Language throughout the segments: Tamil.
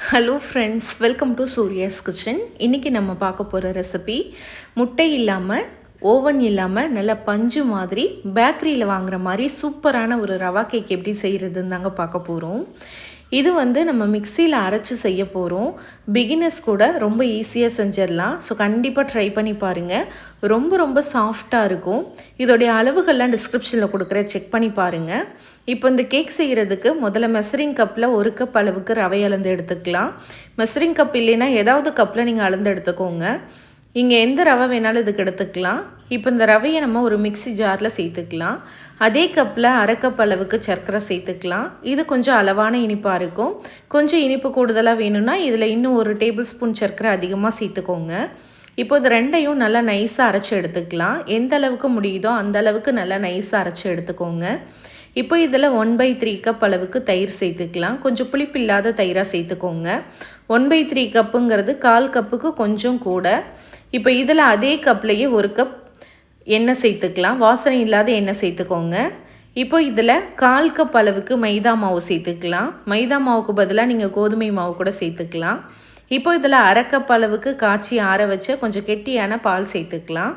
Hello friends welcome to Surya's kitchen இன்றைக்கி நம்ம பார்க்க போகிற ரெசிபி முட்டை இல்லாமல் ஓவன் இல்லாமல் நல்ல பஞ்சு மாதிரி பேக்கரியில் வாங்குற மாதிரி சூப்பரான ஒரு ரவா கேக் எப்படி செய்கிறதுன்னு தாங்க பார்க்க போகிறோம் இது வந்து நம்ம மிக்சியில் அரைச்சி செய்ய போகிறோம் பிகினர்ஸ் கூட ரொம்ப ஈஸியாக செஞ்சிடலாம். ஸோ கண்டிப்பாக ட்ரை பண்ணி பாருங்கள் ரொம்ப ரொம்ப சாஃப்டாக இருக்கும். இதோடைய அளவுகள்லாம் டிஸ்கிரிப்ஷனில் கொடுக்குற செக் பண்ணி பாருங்கள் இப்போ இந்த கேக் செய்கிறதுக்கு முதல்ல மெசரிங் கப்பில் ஒரு கப் அளவுக்கு ரவை அளந்து எடுத்துக்கலாம். மெசரிங் கப் இல்லைன்னா ஏதாவது கப்பில் நீங்கள் அளந்து எடுத்துக்கோங்க. இங்கே எந்த ரவை வேணாலும் இதுக்கு எடுத்துக்கலாம். இப்போ இந்த ரவையை நம்ம ஒரு மிக்சி ஜாரில் சேர்த்துக்கலாம். அதே கப்பில் அரை கப் அளவுக்கு சர்க்கரை சேர்த்துக்கலாம். இது கொஞ்சம் அளவான இனிப்பாக இருக்கும். கொஞ்சம் இனிப்பு கூடுதலாக வேணும்னா இதில் இன்னும் ஒரு டேபிள் ஸ்பூன் சர்க்கரை அதிகமாக சேர்த்துக்கோங்க. இப்போ இது ரெண்டையும் நல்லா நைஸாக அரைச்சி எடுத்துக்கலாம். எந்த அளவுக்கு முடியுதோ அந்த அளவுக்கு நல்லா நைஸாக அரைச்சி எடுத்துக்கோங்க. இப்போ இதில் ஒன் பை த்ரீ கப் அளவுக்கு தயிர் சேர்த்துக்கலாம். கொஞ்சம் புளிப்பு இல்லாத தயிராக சேர்த்துக்கோங்க. ஒன் பை த்ரீ கப்புங்கிறது கால் கப்புக்கு கொஞ்சம் கூட. இப்போ இதில் அதே கப்லேயே ஒரு கப் எண்ணெய் சேர்த்துக்கலாம். வாசனை இல்லாத எண்ணெய் சேர்த்துக்கோங்க. இப்போ இதில் கால் கப் அளவுக்கு மைதா மாவு சேர்த்துக்கலாம். மைதா மாவுக்கு பதிலாக நீங்கள் கோதுமை மாவு கூட சேர்த்துக்கலாம். இப்போ இதில் அரை கப் அளவுக்கு காய்ச்சி ஆற வச்ச கொஞ்சம் கெட்டியான பால் சேர்த்துக்கலாம்.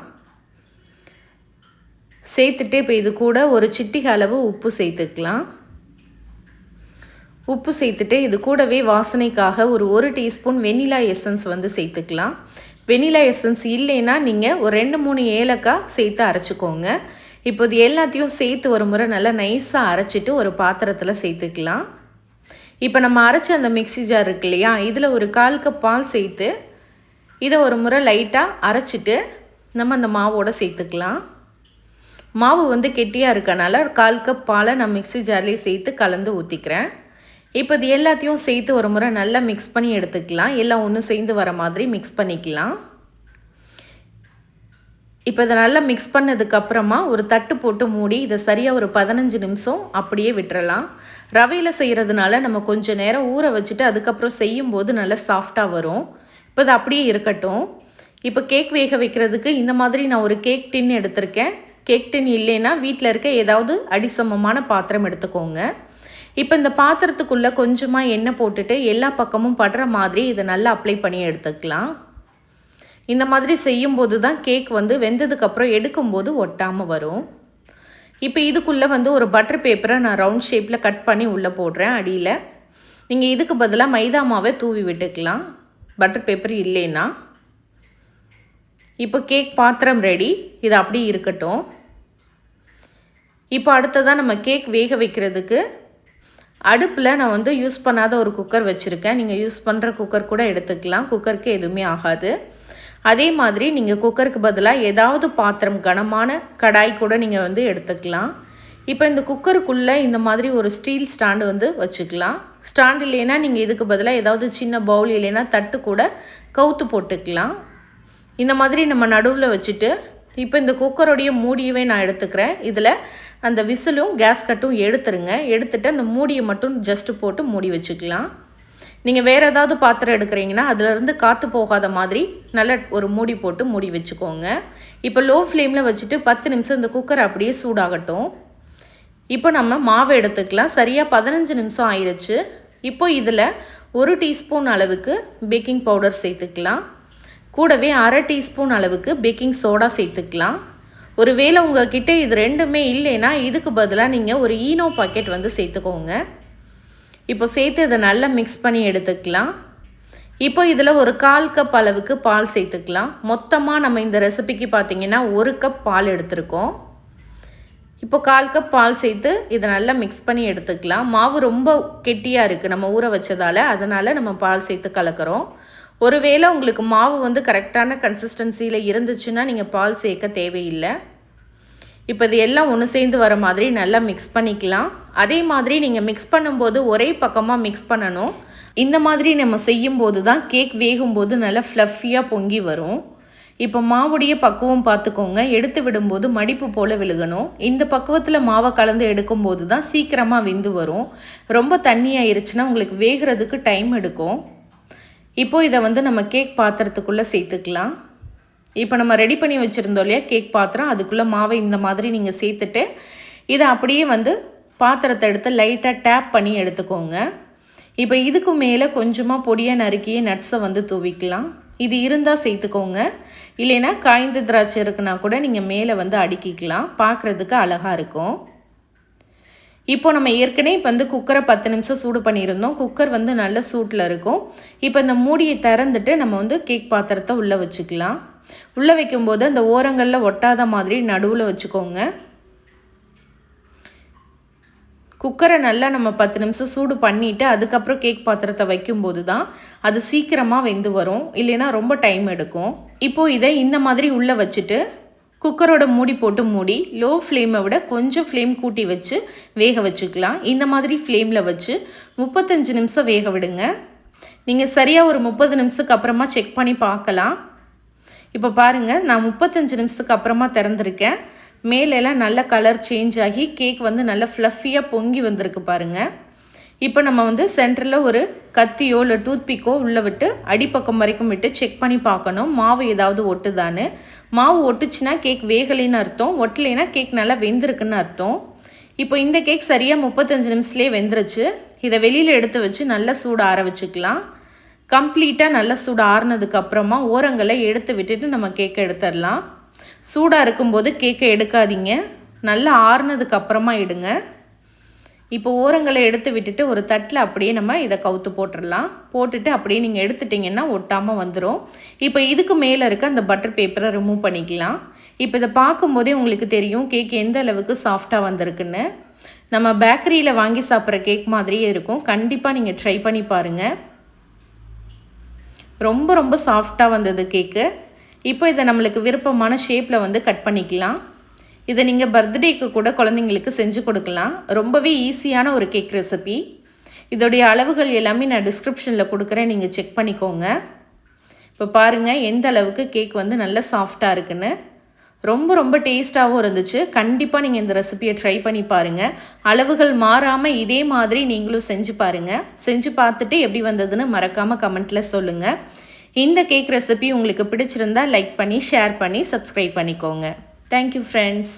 சேர்த்துட்டு இப்போ இது கூட ஒரு சிட்டிக அளவு உப்பு சேர்த்துக்கலாம். உப்பு சேர்த்துட்டு இது கூடவே வாசனைக்காக ஒரு ஒரு டீஸ்பூன் வெனிலா எசன்ஸ் வந்து சேர்த்துக்கலாம். வெனிலா எசன்ஸ் இல்லைன்னா நீங்கள் ஒரு ரெண்டு மூணு ஏலக்காய் சேர்த்து அரைச்சிக்கோங்க. இப்போ இது எல்லாத்தையும் சேர்த்து ஒரு முறை நல்லா நைஸாக அரைச்சிட்டு ஒரு பாத்திரத்தில் சேர்த்துக்கலாம். இப்போ நம்ம அரைச்ச அந்த மிக்சி ஜார் இருக்கு இல்லையா இதில் ஒரு கால் கப் பால் சேர்த்து இதை ஒரு முறை லைட்டாக அரைச்சிட்டு நம்ம அந்த மாவோடு சேர்த்துக்கலாம். மாவு வந்து கெட்டியாக இருக்கனால கால் கப் பாலை நான் மிக்சி ஜார்லேயே சேர்த்து கலந்து ஊற்றிக்கிறேன் இப்போ இது எல்லாத்தையும் சேர்த்து ஒரு முறை நல்லா மிக்ஸ் பண்ணி எடுத்துக்கலாம். எல்லாம் ஒன்று சேர்ந்து வர மாதிரி மிக்ஸ் பண்ணிக்கலாம். இப்போ இதை நல்லா மிக்ஸ் பண்ணதுக்கப்புறமா ஒரு தட்டு போட்டு மூடி இதை சரியாக ஒரு பதினஞ்சு நிமிஷம் அப்படியே விட்டுறலாம். ரவையில் செய்கிறதுனால நம்ம கொஞ்சம் நேரம் ஊற வச்சுட்டு அதுக்கப்புறம் செய்யும்போது நல்லா சாஃப்டாக வரும். இப்போ இது அப்படியே இருக்கட்டும். இப்போ கேக் வேக வைக்கிறதுக்கு இந்த மாதிரி நான் ஒரு கேக் டின் எடுத்திருக்கேன். கேக் டின் இல்லைன்னா வீட்டில் இருக்க ஏதாவது அடிசமமான பாத்திரம் எடுத்துக்கோங்க. இப்போ இந்த பாத்திரத்துக்குள்ளே கொஞ்சமாக எண்ணெய் போட்டுட்டு எல்லா பக்கமும் படுற மாதிரி இதை நல்லா அப்ளை பண்ணி எடுத்துக்கலாம். இந்த மாதிரி செய்யும்போது தான் கேக் வந்து வெந்ததுக்கப்புறம் எடுக்கும்போது ஒட்டாமல் வரும். இப்போ இதுக்குள்ளே வந்து ஒரு பட்டர் பேப்பரை நான் ரவுண்ட் ஷேப்பில் கட் பண்ணி உள்ளே போடுறேன் அடியில். நீங்கள் இதுக்கு பதிலாக மைதா மாவை தூவி விட்டுக்கலாம். பட்டர் பேப்பர் இல்லைன்னா. இப்போ கேக் பாத்திரம் ரெடி இது அப்படியே இருக்கட்டும். இப்போ அடுத்ததாக நம்ம கேக் வேக வைக்கிறதுக்கு அடுப்பில் நான் வந்து யூஸ் பண்ணாத ஒரு குக்கர் வச்சுருக்கேன். நீங்கள் யூஸ் பண்ணுற குக்கர் கூட எடுத்துக்கலாம். குக்கருக்கு எதுவுமே ஆகாது. அதே மாதிரி நீங்கள் குக்கருக்கு பதிலாக ஏதாவது பாத்திரம் கனமான கடாய் கூட நீங்கள் வந்து எடுத்துக்கலாம். இப்போ இந்த குக்கருக்குள்ளே இந்த மாதிரி ஒரு ஸ்டீல் ஸ்டாண்டு வந்து வச்சுக்கலாம். ஸ்டாண்ட் இல்லைன்னா நீங்கள் இதுக்கு பதிலாக ஏதாவது சின்ன பவுல் இல்லைன்னா தட்டு கூட கவுத்து போட்டுக்கலாம். இந்த மாதிரி நம்ம நடுவில் வச்சுட்டு இப்போ இந்த குக்கருடைய மூடியவே நான் எடுத்துக்கிறேன். இதில் அந்த விசிலும் கேஸ் கட்டும் எடுத்துருங்க. எடுத்துட்டு அந்த மூடியை மட்டும் ஜஸ்ட்டு போட்டு மூடி வச்சுக்கலாம். நீங்கள் வேறு ஏதாவது பாத்திரம் எடுக்கிறீங்கன்னா அதுலேருந்து காற்று போகாத மாதிரி நல்ல ஒரு மூடி போட்டு மூடி வச்சுக்கோங்க. இப்போ லோ ஃப்ளேமில் வச்சுட்டு பத்து நிமிஷம் இந்த குக்கர் அப்படியே சூடாகட்டும். இப்போ நம்ம மாவு எடுத்துக்கலாம். சரியாக பதினஞ்சு நிமிஷம் ஆயிடுச்சு இப்போ இதில் ஒரு டீஸ்பூன் அளவுக்கு பேக்கிங் பவுடர் சேர்த்துக்கலாம். கூடவே அரை டீஸ்பூன் அளவுக்கு பேக்கிங் சோடா சேர்த்துக்கலாம். ஒருவேளை உங்ககிட்ட இது ரெண்டுமே இல்லைன்னா இதுக்கு பதிலாக நீங்கள் ஒரு ஈனோ பாக்கெட் வந்து சேர்த்துக்கோங்க. இப்போ சேர்த்து இதை நல்லா மிக்ஸ் பண்ணி எடுத்துக்கலாம். இப்போ இதில் ஒரு கால் கப் அளவுக்கு பால் சேர்த்துக்கலாம். மொத்தமாக நம்ம இந்த ரெசிபிக்கு பார்த்திங்கன்னா ஒரு கப் பால் எடுத்திருக்கோம். இப்போ கால் கப் பால் சேர்த்து இதை நல்லா மிக்ஸ் பண்ணி எடுத்துக்கலாம். மாவு ரொம்ப கெட்டியாக இருக்குது நம்ம ஊற வச்சதால் அதனால் நம்ம பால் சேர்த்து கலக்கிறோம். ஒருவேளை உங்களுக்கு மாவு வந்து கரெக்டான கன்சிஸ்டன்சியில் இருந்துச்சுன்னா நீங்கள் பால் சேர்க்க தேவையில்லை. இப்போ இது எல்லாம் ஒன்று சேர்ந்து வர மாதிரி நல்லா மிக்ஸ் பண்ணிக்கலாம். அதே மாதிரி நீங்கள் மிக்ஸ் பண்ணும்போது ஒரே பக்கமாக மிக்ஸ் பண்ணணும். இந்த மாதிரி நம்ம செய்யும்போது தான் கேக் வேகும்போது நல்லா ஃப்ளஃபியாக பொங்கி வரும். இப்போ மாவுடைய பக்குவம் பார்த்துக்கோங்க. எடுத்து விடும்போது மடிப்பு போல் விழுகணும். இந்த பக்குவத்தில் மாவை கலந்து எடுக்கும்போது தான் சீக்கிரமாக விந்து வரும். ரொம்ப தண்ணி ஆயிருச்சுன்னா உங்களுக்கு வேகிறதுக்கு டைம் எடுக்கும். இப்போது இதை வந்து நம்ம கேக் பாத்திரத்துக்குள்ளே சேர்த்துக்கலாம். இப்போ நம்ம ரெடி பண்ணி வச்சுருந்தோம் இல்லையா கேக் பாத்திரம்? அதுக்குள்ளே மாவை இந்த மாதிரி நீங்கள் சேர்த்துட்டு இதை அப்படியே வந்து பாத்திரத்தை எடுத்து லைட்டாக டேப் பண்ணி எடுத்துக்கோங்க. இப்போ இதுக்கு மேலே கொஞ்சமாக பொடியாக நறுக்கியே நட்ஸை வந்து தூவிக்கலாம். இது இருந்தால் சேர்த்துக்கோங்க. இல்லைன்னா காய்ந்த திராட்சை இருக்குன்னா கூட நீங்கள் மேலே வந்து அடுக்கிக்கலாம். பார்க்குறதுக்கு அழகாக இருக்கும். இப்போ நம்ம ஏற்கனவே இப்போ வந்து குக்கரை பத்து நிமிஷம் சூடு பண்ணியிருந்தோம். குக்கர் வந்து நல்ல சூட்டில் இருக்கும். இப்போ இந்த மூடியை திறந்துட்டு நம்ம வந்து கேக் பாத்திரத்தை உள்ளே வச்சுக்கலாம். உள்ளே வைக்கும்போது அந்த ஓரங்களில் ஒட்டாத மாதிரி நடுவில் வச்சுக்கோங்க. குக்கரை நல்லா நம்ம பத்து நிமிஷம் சூடு பண்ணிவிட்டு அதுக்கப்புறம் கேக் பாத்திரத்தை வைக்கும்போது தான் அது சீக்கிரமாக வெந்து வரும். இல்லைன்னா ரொம்ப டைம் எடுக்கும். இப்போது இதை இந்த மாதிரி உள்ளே வச்சுட்டு குக்கரோட மூடி போட்டு மூடி லோ ஃப்ளேமை விட கொஞ்சம் ஃப்ளேம் கூட்டி வச்சு வேக வச்சுக்கலாம். இந்த மாதிரி ஃப்ளேமில் வச்சு முப்பத்தஞ்சு நிமிஷம் வேக விடுங்க. நீங்கள் சரியாக ஒரு முப்பது நிமிஷத்துக்கு அப்புறமா செக் பண்ணி பார்க்கலாம். இப்போ பாருங்கள் நான் முப்பத்தஞ்சு நிமிஷத்துக்கு அப்புறமா திறந்துருக்கேன். மேலெல்லாம் நல்ல கலர் சேஞ்ச் ஆகி கேக் வந்து நல்லா ஃப்ளஃபியாக பொங்கி வந்திருக்கு பாருங்கள் இப்போ நம்ம வந்து சென்டரில் ஒரு கத்தியோ இல்லை டூத்பிக்கோ உள்ளே விட்டு அடிப்பக்கம் வரைக்கும் விட்டு செக் பண்ணி பார்க்கணும். மாவு ஏதாவது ஒட்டுதான்னு. மாவு ஒட்டுச்சுன்னா கேக் வேகலைன்னு அர்த்தம். ஒட்டலைன்னா கேக் நல்லா வெந்திருக்குன்னு அர்த்தம். இப்போ இந்த கேக் சரியாக முப்பத்தஞ்சு நிமிஷத்துலேயே வெந்துருச்சு. இதை வெளியில் எடுத்து வச்சு நல்லா சூடு ஆற வச்சுக்கலாம். கம்ப்ளீட்டாக நல்லா சூடு ஆறுனதுக்கப்புறமா ஓரங்களை எடுத்து விட்டுட்டு நம்ம கேக்கை எடுத்துடலாம். சூடாக இருக்கும்போது கேக்கை எடுக்காதீங்க. நல்லா ஆறுனதுக்கு அப்புறமா எடுங்க. இப்போ ஓரங்களை எடுத்து விட்டுட்டு ஒரு தட்டில் அப்படியே நம்ம இதை கவுத்து போட்டுடலாம். போட்டுட்டு அப்படியே நீங்கள் எடுத்துட்டிங்கன்னா ஒட்டாமல் வந்துடும் இப்போ இதுக்கு மேலே இருக்க அந்த பட்டர் பேப்பரை ரிமூவ் பண்ணிக்கலாம். இப்போ இதை பார்க்கும்போதே உங்களுக்கு தெரியும் கேக் எந்த அளவுக்கு சாஃப்டாக வந்திருக்குன்னு. நம்ம பேக்கரியில் வாங்கி சாப்பிட்ற கேக் மாதிரியே இருக்கும். கண்டிப்பாக நீங்கள் ட்ரை பண்ணி பாருங்கள் ரொம்ப ரொம்ப சாஃப்டாக வந்தது கேக்கு இப்போ இதை நம்மளுக்கு விருப்பமான ஷேப்பில் வந்து கட் பண்ணிக்கலாம். இதை நீங்கள் பர்த்டேக்கு கூட குழந்தைங்களுக்கு செஞ்சு கொடுக்கலாம். ரொம்பவே ஈஸியான ஒரு கேக் ரெசிபி. இதோடைய அளவுகள் எல்லாமே நான் டிஸ்கிரிப்ஷனில் கொடுக்குறேன். நீங்கள் செக் பண்ணிக்கோங்க. இப்போ பாருங்கள் எந்த அளவுக்கு கேக் வந்து நல்ல சாஃப்டாக இருக்குன்னு. ரொம்ப ரொம்ப டேஸ்ட்டாகவும் இருந்துச்சு. கண்டிப்பாக நீங்கள் இந்த ரெசிபியை ட்ரை பண்ணி பாருங்கள் அளவுகள் மாறாமல் இதே மாதிரி நீங்களும் செஞ்சு பாருங்கள் செஞ்சு பார்த்துட்டு எப்படி வந்ததுன்னு மறக்காமல் கமெண்ட்டில் சொல்லுங்கள் இந்த கேக் ரெசிபி உங்களுக்கு பிடிச்சிருந்தா லைக் பண்ணி ஷேர் பண்ணி சப்ஸ்கிரைப் பண்ணிக்கோங்க. Thank you friends